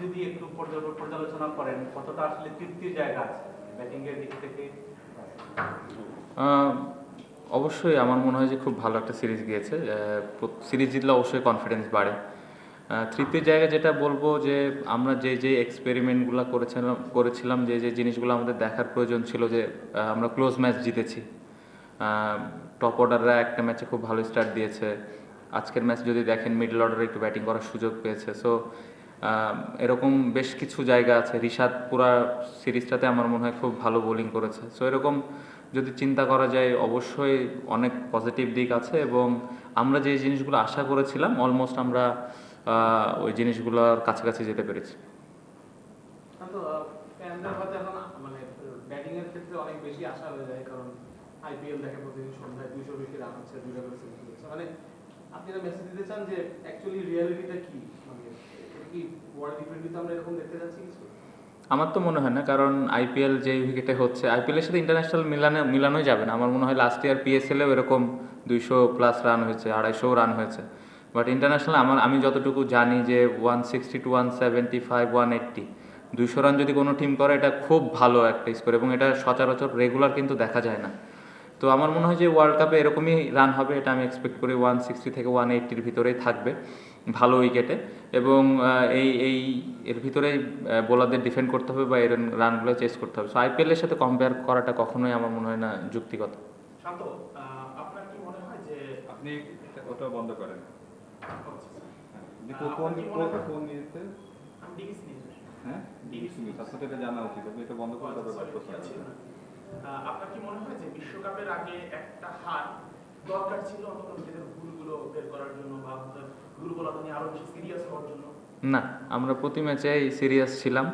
যদি একটু পর্যালোচনা করেন, কতটা আসলে তৃপ্তির জায়গা আছে? ব্যাটিং এর দিক থেকে? অবশ্যই আমার মনে হয় যে খুব ভালো একটা সিরিজ গিয়েছে। সিরিজ জিতলে অবশ্যই কনফিডেন্স বাড়ে। তৃতীয় জায়গায় যেটা বলব যে, আমরা যে যে এক্সপেরিমেন্টগুলো করেছিলাম করেছিলাম, যে যে জিনিসগুলো আমাদের দেখার প্রয়োজন ছিল যে আমরা ক্লোজ ম্যাচ জিতেছি। টপ অর্ডাররা একটা ম্যাচে খুব ভালো স্টার্ট দিয়েছে। আজকের ম্যাচ যদি দেখেন মিডল অর্ডারে একটু ব্যাটিং করার সুযোগ পেয়েছে। সো এরকম বেশ কিছু জায়গা আছে। রিশাদ পুরা সিরিজটাতে আমার মনে হয় খুব ভালো বোলিং করেছে। সো এরকম যদি চিন্তা করা যায়, অবশ্যই অনেক পজিটিভ দিক আছে এবং আমরা যে জিনিসগুলো আশা করেছিলাম অলমোস্ট আমরা ওই জিনিসগুলোর কাছাকাছি যেতে পেরেছি। মানে সেঞ্চুরি মানে মেসেজ দিতে চান যে অ্যাকচুয়ালি কি? মানে কি আমরা তো মনে হয় না, কারণ আইপিএল যে উইকেটে হচ্ছে আইপিএলের সাথে ইন্টারন্যাশনাল মিলানো, মিলানোই যাবে না। আমার মনে হয় লাস্ট ইয়ার পিএসএলেও এরকম দুইশো প্লাস রান হয়েছে আড়াইশো রান হয়েছে। বাট ইন্টারন্যাশনাল আমার, আমি যতটুকু জানি যে one sixty two one seventy five one eighty দুইশো রান যদি কোনো টিম করে, এটা খুব ভালো একটা স্কোর এবং এটা সচরাচর রেগুলার কিন্তু দেখা যায় না। তো আমার মনে হয় যে ওয়ার্ল্ড কাপে এরকমই রান হবে, এটা আমি এক্সপেক্ট করি। ওয়ান সিক্সটি থেকে ওয়ান এইট্টির ভিতরেই থাকবে। ভালো উইকেটে এবং এই এই এর ভিতরে বোলারদের ডিফেন্ড করতে হবে বা এর রানগুলো চেস করতে হবে। সো আইপিএলের সাথে কম্পেয়ার করাটা কখনোই আমার মনে হয় না যুক্তিগত। শান্ত আপনার কি মনে হয় যে আপনি এটা- ওটা বন্ধ করেন। কোন কোন হয়- নিউজ হ্যাঁ? ডিবিসি নিউজ এটা জানা উচিত। আপনি এটা বন্ধ করে তারপর আপনার কি মনে হয় যে বিশ্বকাপের আগে একটা হার দরকার ছিল? অন্তত নিজেদের ভুলগুলো বের করার জন্য বা না আমরা প্রতি ম্যাচেই সিরিয়াস ছিলাম।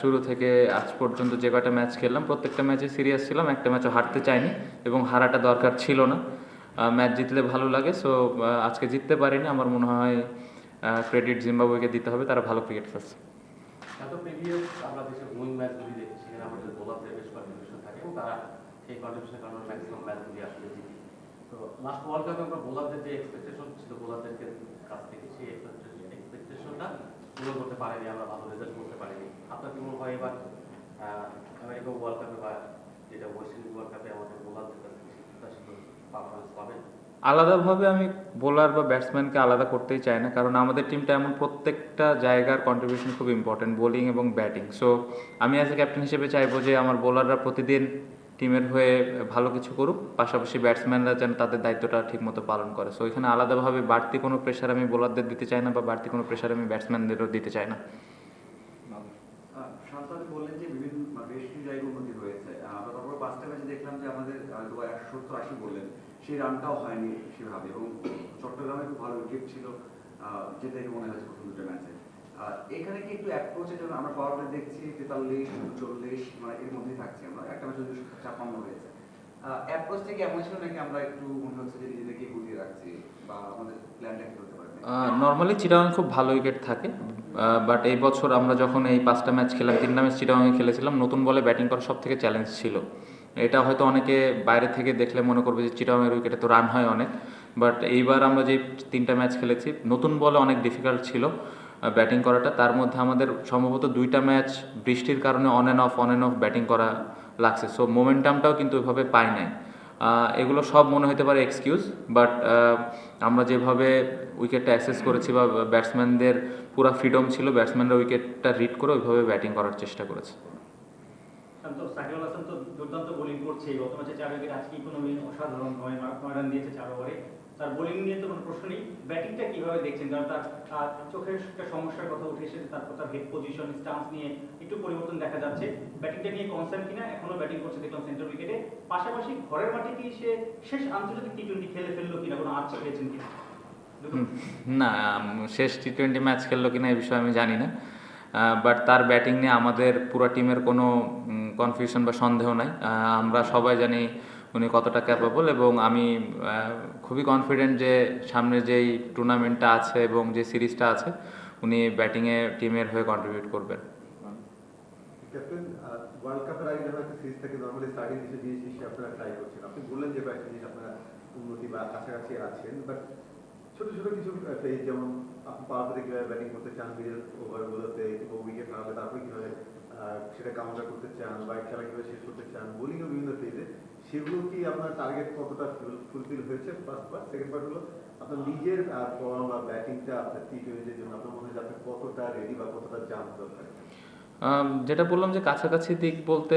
শুরু থেকে আজ পর্যন্ত যে কয়টা ম্যাচ খেললাম প্রত্যেকটা ম্যাচে সিরিয়াস ছিলাম একটা ম্যাচও হারতে চাইনি এবং হারাটা দরকার ছিল না। ম্যাচ জিতলে ভালো লাগে সো আজকে জিততে পারিনি। আমার মনে হয় ক্রেডিট জিম্বাবুয়েকে দিতে হবে তারা ভালো ক্রিকেট খেলছে। সেখানে আমাদের বোলারদের বেশ কন্ট্রিবিউশন থাকে এবং তারা সেই কন্ট্রিবিউশনের কারণে ম্যাক্সিমাম ম্যাচগুলি আসলে জিতি। তো লাস্ট ওয়ার্ল্ড কাপে আমরা বোলারদের যে এক্সপেকটেশন ছিল কাছ থেকে সেই এক্সপেকটেশনটা পূরণ করতে পারেনি, আমরা ভালো রেজাল্ট করতে পারিনি। আপনার কি মনে হয় এবার আমেরিকা ওয়ার্ল্ড কাপে বা যেটা ওয়েস্ট ইন্ডিজ ওয়ার্ল্ড কাপে আমাদের বোলারদের পারফরমেন্স পাবেন? আলাদাভাবে আমি বোলার বা ব্যাটসম্যানকে আলাদা করতেই চাই না, কারণ আমাদের টিমটা এমন প্রত্যেকটা জায়গার কন্ট্রিবিউশন খুব ইম্পর্টেন্ট বোলিং এবং ব্যাটিং সো আমি অ্যাজ এ ক্যাপ্টেন হিসেবে চাইব যে আমার বোলাররা প্রতিদিন টিমের হয়ে ভালো কিছু করুক পাশাপাশি ব্যাটসম্যানরা যেন তাদের দায়িত্বটা ঠিকমতো পালন করে। সো এখানে আলাদাভাবে বাড়তি কোনো প্রেশার আমি বোলারদের দিতে চাই না বা বাড়তি কোনো প্রেশার আমি ব্যাটসম্যানদেরও দিতে চাই না। বললেন যে বিভিন্ন বেশ কিছু জায়গায় উন্নতি হয়েছে। তারপর পাঁচটা দেখলাম যে আমাদের একশো সত্তর আশি বললেন। সেই রানটাও হয়নি সেভাবে এবং চট্টগ্রামে খুব ভালো উইকেট ছিল। আহ, যেটা দেখে মনে হয়েছে প্রথম দুটো ম্যাচে এখানে কি একটু অ্যাপ্রোচের জন্য আমরা পাওয়ার দেখছি তেতাল্লিশ, চল্লিশ মানে এর মধ্যেই থাকছি আমরা। একটা ম্যাচে দুশো ছাপ্পান্ন হয়েছে। অ্যাপ্রোচটা কি এমন ছিল নাকি আমরা একটু মনে হচ্ছে যে নিজেদেরকে গুটিয়ে রাখছি বা আমাদের প্ল্যানটা কি হতে পারে? নর্মালি চিটাগাং খুব ভালো উইকেট থাকে। বাট এই বছর আমরা যখন এই পাঁচটা ম্যাচ খেলাম, তিনটা ম্যাচ চিটাগাংয়ে খেলেছিলাম, নতুন বলে ব্যাটিং করা সব থেকে চ্যালেঞ্জ ছিল। এটা হয়তো অনেকে বাইরে থেকে দেখলে মনে করবে যে চিটাগাংয়ের উইকেটে তো রান হয় অনেক। বাট এইবার আমরা যে তিনটা ম্যাচ খেলেছি, নতুন বলে অনেক ডিফিকাল্ট ছিল। ব্যাটিং করাটা। তার মধ্যে আমাদের সম্ভবত দুইটা ম্যাচ বৃষ্টির কারণে on and off on and off batting করা লাগছে। সো মোমেন্টামটাও কিন্তু ওইভাবে পাই নাই। এগুলো সব মনে হতে পারে এক্সকিউজ বাট আমরা যেভাবে উইকেটটা অ্যাসেস করেছি বা ব্যাটসম্যানদের পুরো ফ্রিডম ছিল ব্যাটসম্যানরা উইকেটটা রিড করে ওইভাবে ব্যাটিং করার চেষ্টা করেছে। তো দুর্দান্ত বোলিং করছে গত ম্যাচে চার উইকেট আজকে ইকোনমি অসাধারণ নয়। রান দিয়েছে চার ওভারে তার বোলিং নিয়ে তো কোনো প্রশ্ন নেই। ব্যাটিংটা কীভাবে দেখছেন? কারণ তার চোখের একটা সমস্যার কথা উঠে এসেছে, তারপর তার হেড পজিশন স্টান্স নিয়ে একটু পরিবর্তন দেখা যাচ্ছে। ব্যাটিংটা নিয়ে কনসার্ন কিনা, এখনও ব্যাটিং করছে দেখলাম সেন্টার উইকেটে পাশাপাশি ঘরের মাঠে কি সে শেষ আন্তর্জাতিক টি টোয়েন্টি খেলে ফেলল কিনা? কোনো আচ্ছা পেয়েছেন কিনা? না শেষ টি টোয়েন্টি ম্যাচ খেললো কিনা এই বিষয়ে আমি জানি না। বাট তার ব্যাটিং নিয়ে আমাদের পুরো টিমের কোনো কনফিউশন বা সন্দেহ নাই। আমরা সবাই জানি উনি কতটা ক্যাপাবল এবং আমি খুবই কনফিডেন্ট যে সামনে যেই টুর্নামেন্টটা আছে এবং যে সিরিজটা আছে, উনি ব্যাটিংয়ে টিমের হয়ে কন্ট্রিবিউট করবেন। ওয়ার্ল্ড কাপের আগে সিরিজ আপনারা ট্রাই করছেন। আপনি বললেন যে আপনারা উন্নতি বা কাছাকাছি আছেন বাট ছোট ছোট কিছু যেমন আপনি পাওয়ার কীভাবে ব্যাটিং করতে চান ওভারগুলোতে সেটা কামনা করতে চান বা খেলা কীভাবে শেষ করতে চান বোলিংও বিভিন্ন ফেজে সেগুলো কি আপনার টার্গেট কতটা ফুলফিল হয়েছে? ফার্স্ট পার্ট সেকেন্ড পার্ট হলো আপনার নিজের ফর্ম বা ব্যাটিংটা আপনার টি টোয়েন্টির জন্য আপনার মনে হয় আপনি কতটা রেডি বা কতটা জাম্প দরকার? যেটা বললাম যে কাছাকাছি দিক বলতে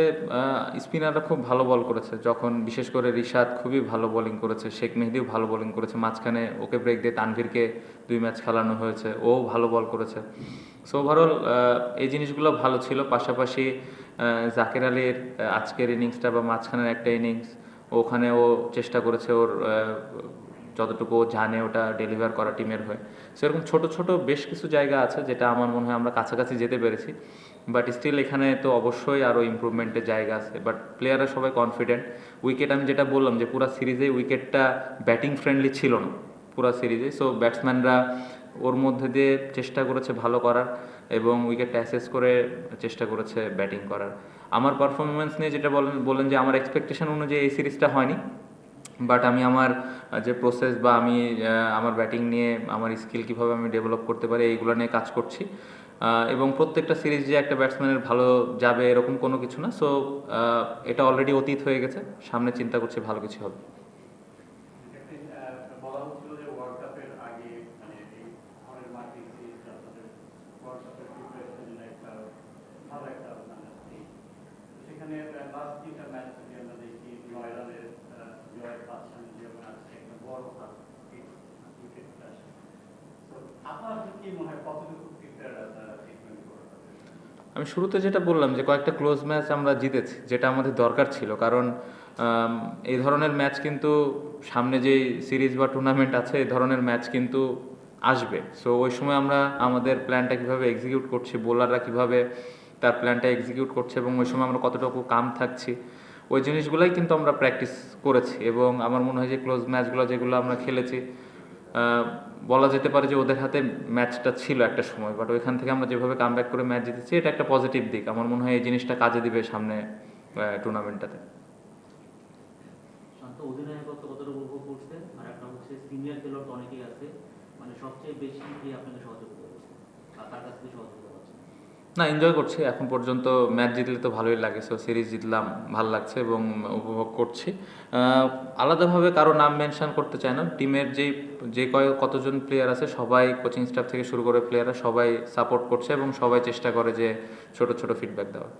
স্পিনাররা খুব ভালো বল করেছে। যখন বিশেষ করে রিশাদ খুবই ভালো বোলিং করেছে, শেখ মেহেদিও ভালো বোলিং করেছে, মাঝখানে ওকে ব্রেক দিয়ে তানভীরকে দুই ম্যাচ খেলানো হয়েছে, ও ভালো বল করেছে। সো ওভারঅল এই জিনিসগুলো ভালো ছিল। পাশাপাশি জাকের আলীর আজকের ইনিংসটা বা মাঝখানের একটা ইনিংস ওখানে ও চেষ্টা করেছে ওর যতটুকু ও জানে ওটা ডেলিভার করা টিমের হয়ে। সেরকম ছোট ছোট বেশ কিছু জায়গা আছে যেটা আমার মনে হয় আমরা কাছাকাছি যেতে পেরেছি। বাট স্টিল এখানে তো অবশ্যই আরও ইমপ্রুভমেন্টের জায়গা আছে। বাট প্লেয়াররা সবাই কনফিডেন্ট উইকেট আমি যেটা বললাম যে পুরো সিরিজে উইকেটটা ব্যাটিং ফ্রেন্ডলি ছিল না। পুরো সিরিজে সো ব্যাটসম্যানরা ওর মধ্যে দিয়ে চেষ্টা করেছে ভালো করার এবং উইকেটটা অ্যাসেস করে চেষ্টা করেছে ব্যাটিং করার। আমার পারফরমেন্স নিয়ে যেটা বলেন বলেন যে আমার এক্সপেকটেশন অনুযায়ী এই সিরিজটা হয়নি। বাট আমি আমার যে প্রসেস বা আমি আমার ব্যাটিং নিয়ে, আমার স্কিল কীভাবে আমি ডেভেলপ করতে পারি, এইগুলো নিয়ে কাজ করছি। এবং প্রত্যেকটা সিরিজ যে একটা ব্যাটসম্যানের ভালো যাবে এরকম কোনো কিছু না। সো এটা অলরেডি অতীত হয়ে গেছে। সামনে চিন্তা করছি ভালো কিছু হবে। আপনার কি মনে হয় কতটুকু প্রিপেয়ার আপনারা ট্রিটমেন্ট করার আমি শুরুতে যেটা বললাম যে কয়েকটা ক্লোজ ম্যাচ আমরা জিতেছি, যেটা আমাদের দরকার ছিল। কারণ এই ধরনের ম্যাচ কিন্তু সামনে যেই সিরিজ বা টুর্নামেন্ট আছে, এই ধরনের ম্যাচ কিন্তু আসবে। সো ওই সময় আমরা আমাদের প্ল্যানটা কীভাবে এক্সিকিউট করছি বোলাররা কীভাবে তার প্ল্যানটা এক্সিকিউট করছে এবং ওই সময় আমরা কতটুকু কাম থাকছি, ওই জিনিসগুলোই কিন্তু আমরা প্র্যাকটিস করেছি। এবং আমার মনে হয় যে ক্লোজ ম্যাচগুলো যেগুলো আমরা খেলেছি বলা যেতে পারে যে ওদের হাতে ম্যাচটা ছিল একটা সময় বাট ওইখান থেকে আমরা যেভাবে কাম করে ম্যাচ জিতেছি, এটা একটা পজিটিভ দিক। আমার মনে হয় এই জিনিসটা কাজে দিবে সামনে টুর্নামেন্টটাতে সিনিয়র আছে মানে সবচেয়ে বেশি কি আপনাকে সহযোগিতা করছে? না এনজয় করছি। এখন পর্যন্ত ম্যাচ জিতলে তো ভালোই লাগে সো সিরিজ জিতলাম, ভালো লাগছে এবং উপভোগ করছি। আলাদাভাবে কারও নাম মেনশন করতে চাই না। টিমের যেই, যে কয়, কতজন প্লেয়ার আছে, সবাই কোচিং স্টাফ থেকে শুরু করে প্লেয়াররা সবাই সাপোর্ট করছে এবং সবাই চেষ্টা করে যে ছোট ছোট ফিডব্যাক দেওয়ার।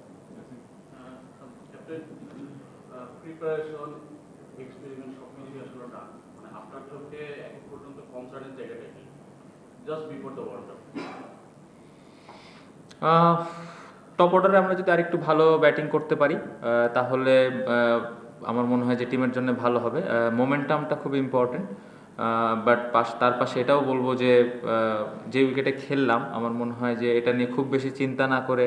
Just before the world cup top অর্ডারে আমরা যদি আরেকটু ভালো ব্যাটিং করতে পারি তাহলে আমার মনে হয় যে টিমের জন্য ভালো হবে। মোমেন্টামটা খুব ইম্পর্টেন্ট বাট পাশ, তার পাশে এটাও বলব যে যে উইকেটে খেললাম, আমার মনে হয় যে এটা নিয়ে খুব বেশি চিন্তা না করে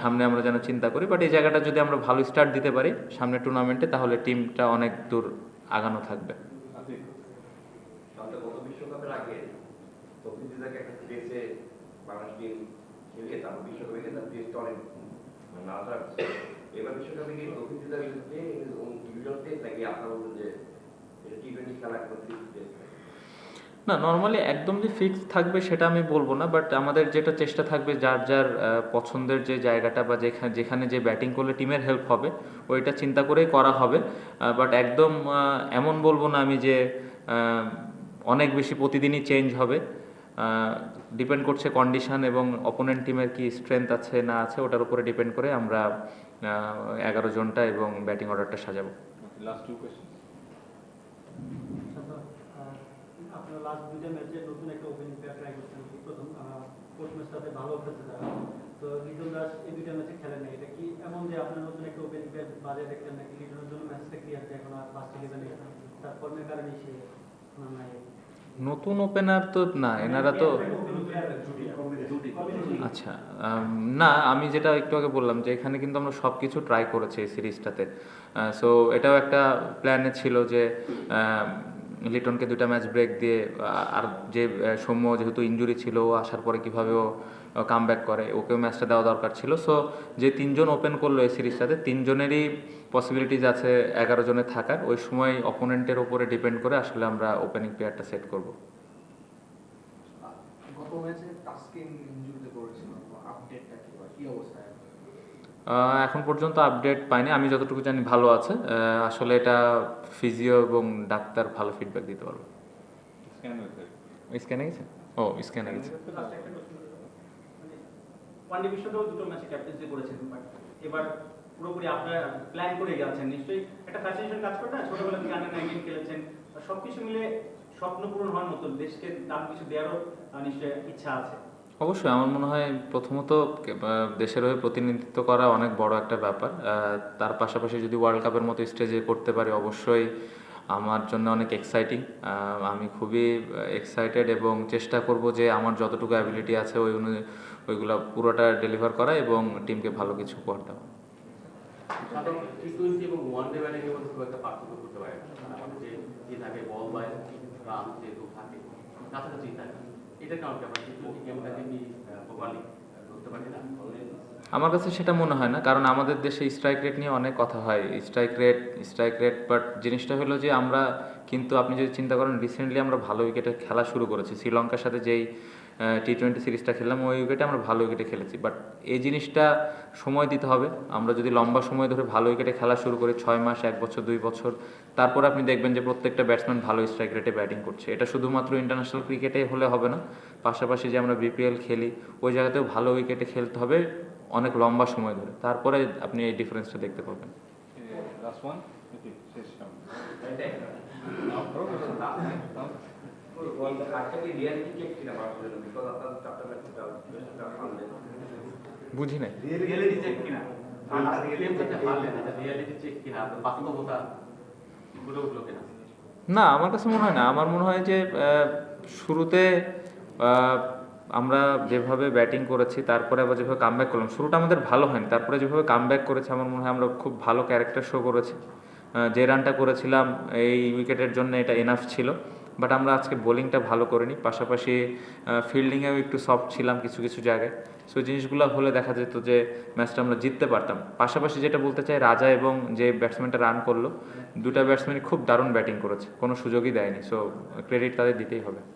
সামনে আমরা যেন চিন্তা করি। বাট এই জায়গাটা যদি আমরা ভালো স্টার্ট দিতে পারি, সামনে টুর্নামেন্টে তাহলে টিমটা অনেক দূর আগানো থাকবে। একটা বাংলাদেশ তারপর বিশ্বকাপে তার টেস্ট অনেক মানে নাড়াচাড়া এবার বিশ্বকাপে গিয়ে দিদার বিরুদ্ধে টেস্ট নাকি আপনারা বলছেন যে টি টোয়েন্টি খেলা একটা না নর্মালি একদম যে ফিক্স থাকবে সেটা আমি বলব না বাট আমাদের যেটা চেষ্টা থাকবে, যার যার পছন্দের যে জায়গাটা বা যেখানে যেখানে যে ব্যাটিং করলে টিমের হেল্প হবে, ওইটা চিন্তা করেই করা হবে। বাট একদম এমন বলব না আমি যে অনেক বেশি প্রতিদিনই চেঞ্জ হবে। ডিপেন্ড করছে কন্ডিশন এবং অপোনেন্ট টিমের কি স্ট্রেংথ আছে না আছে ওটার উপরে ডিপেন্ড করে আমরা এগারো জনটা এবং ব্যাটিং অর্ডারটা সাজাবো। লাস্ট টু কোয়েশ্চেন আপনারা লাস্ট দুইটা ম্যাচে নতুন একটা ওপেনিং প্লেয়ার ট্রাই করছেন প্রথম কোচ ম্যাচটাতে ভালো খেলতে তারা তো লিটন দাস এই দুইটা ম্যাচে খেলেন না এটা কি এমন যে আপনার নতুন একটা ওপেনিং প্লেয়ার বাজে দেখলেন নাকি লিটনের জন্য ম্যাচটা ক্লিয়ার এখন আর ফার্স্ট ইলেভেনে তার ফর্মের কারণে সে নাই নতুন ওপেনার তো না, এনারা তো আচ্ছা না, আমি যেটা একটু আগে বললাম যে এখানে কিন্তু আমরা সব কিছু ট্রাই করেছি এই সিরিজটাতে সো এটাও একটা প্ল্যানে ছিল যে লিটনকে দুটা ম্যাচ ব্রেক দিয়ে আর যে সৌম্য যেহেতু ইঞ্জুরি ছিল, ও আসার পরে কীভাবে ও কাম ব্যাক করে, ওকেও ম্যাচটা দেওয়া দরকার ছিল। সো যে তিনজন ওপেন করল এই সিরিজটাতে, তিনজনেরই পসিবিলিটিজ আছে এগারো জনের থাকার। ওই সময় অপোনেন্টের ওপরে ডিপেন্ড করে আসলে আমরা ওপেনিং প্লেয়ারটা সেট করব। গত ম্যাচে টাস্কিন ইনজুরিতে পড়েছিল আপডেটটা কি বা কি অবস্থায় আছে? আহ, এখন পর্যন্ত আপডেট পাইনি। আমি যতটুকু জানি ভালো আছে। আসলে এটা ফিজিও এবং ডাক্তার ভালো ফিডব্যাক দিতে পারবে। স্ক্যান গেছে। ও স্ক্যানে গেছে। মানে ওয়ানডে বিশ্বকাপও দুটো ম্যাচে ক্যাপ্টেন্সি করেছেন এবার পুরোপুরি আপনারা প্ল্যান করে গেছেন নিশ্চয়ই একটা ফ্যাসিনেশন কাজ করে না? ছোটবেলা থেকে আন্ডার নাইনটিন খেলেছেন। সব মিলে স্বপ্ন পূরণ হওয়ার মতো দেশকে দাম কিছু দেওয়ারও নিশ্চয়ই ইচ্ছা আছে। অবশ্যই আমার মনে হয় প্রথমত দেশের হয়ে প্রতিনিধিত্ব করা অনেক বড় একটা ব্যাপার। তার পাশাপাশি যদি ওয়ার্ল্ড কাপের মতো স্টেজে করতে পারি, অবশ্যই আমার জন্য অনেক এক্সাইটিং আমি খুবই এক্সাইটেড এবং চেষ্টা করব যে আমার যতটুকু অ্যাবিলিটি আছে ওই ওইগুলো পুরোটা ডেলিভার করা এবং টিমকে ভালো কিছু উপহার দেওয়া। কাছাকাছি আমার কাছে সেটা মনে হয় না, কারণ আমাদের দেশে স্ট্রাইক রেট নিয়ে অনেক কথা হয়। Strike rate strike rate but জিনিসটা হলো যে আমরা কিন্তু আপনি যদি চিন্তা করেন রিসেন্টলি আমরা ভালো উইকেটে খেলা শুরু করেছি। শ্রীলঙ্কার সাথে যেই টি টোয়েন্টি সিরিজটা খেললাম ওই উইকেটে আমরা ভালো উইকেটে খেলেছি। বাট এই জিনিসটা সময় দিতে হবে। আমরা যদি লম্বা সময় ধরে ভালো উইকেটে খেলা শুরু করি ছয় মাস এক বছর দুই বছর তারপর আপনি দেখবেন যে প্রত্যেকটা ব্যাটসম্যান ভালো স্ট্রাইক রেটে ব্যাটিং করছে। এটা শুধুমাত্র ইন্টারন্যাশনাল ক্রিকেটে হলে হবে না। পাশাপাশি যে আমরা বিপিএল খেলি ওই জায়গাতেও ভালো উইকেটে খেলতে হবে অনেক লম্বা সময় ধরে। তারপরে আপনি এই ডিফারেন্সটা দেখতে পাবেন। লাস্ট ওয়ান শেষ round. আজকে রিয়ালিটি চেক কিনা মানুষের জন্য বিকজ আপনার চারটা ম্যাচ সামনে বুঝি নাই। রিয়েলিটি চেক কিনা? গেমটাকে হারলেন এটা রিয়ালিটি চেক কিনা বাস্তবতা ফুটে উঠল কিনা? না আমার কাছে মনে হয় না। আমার মনে হয় যে শুরুতে আমরা যেভাবে ব্যাটিং করেছি তারপরে আবার যেভাবে কামব্যাক করলাম শুরুটা আমাদের ভালো হয়নি। তারপরে যেভাবে কামব্যাক করেছি আমার মনে হয় আমরা খুব ভালো ক্যারেক্টার শো করেছি। যে রানটা করেছিলাম এই উইকেটের জন্য এটা এনাফ ছিল। বাট আমরা আজকে বোলিংটা ভালো করিনি। পাশাপাশি ফিল্ডিংয়েও একটু সফট ছিলাম কিছু কিছু জায়গায়। সো জিনিসগুলো হলে দেখা যেত যে ম্যাচটা আমরা জিততে পারতাম। পাশাপাশি যেটা বলতে চাই, রাজা এবং যে ব্যাটসম্যানটা রান করল, দুটা ব্যাটসম্যানই খুব দারুণ ব্যাটিং করেছে। কোনো সুযোগই দেয়নি। সো ক্রেডিট তাদের দিতেই হবে।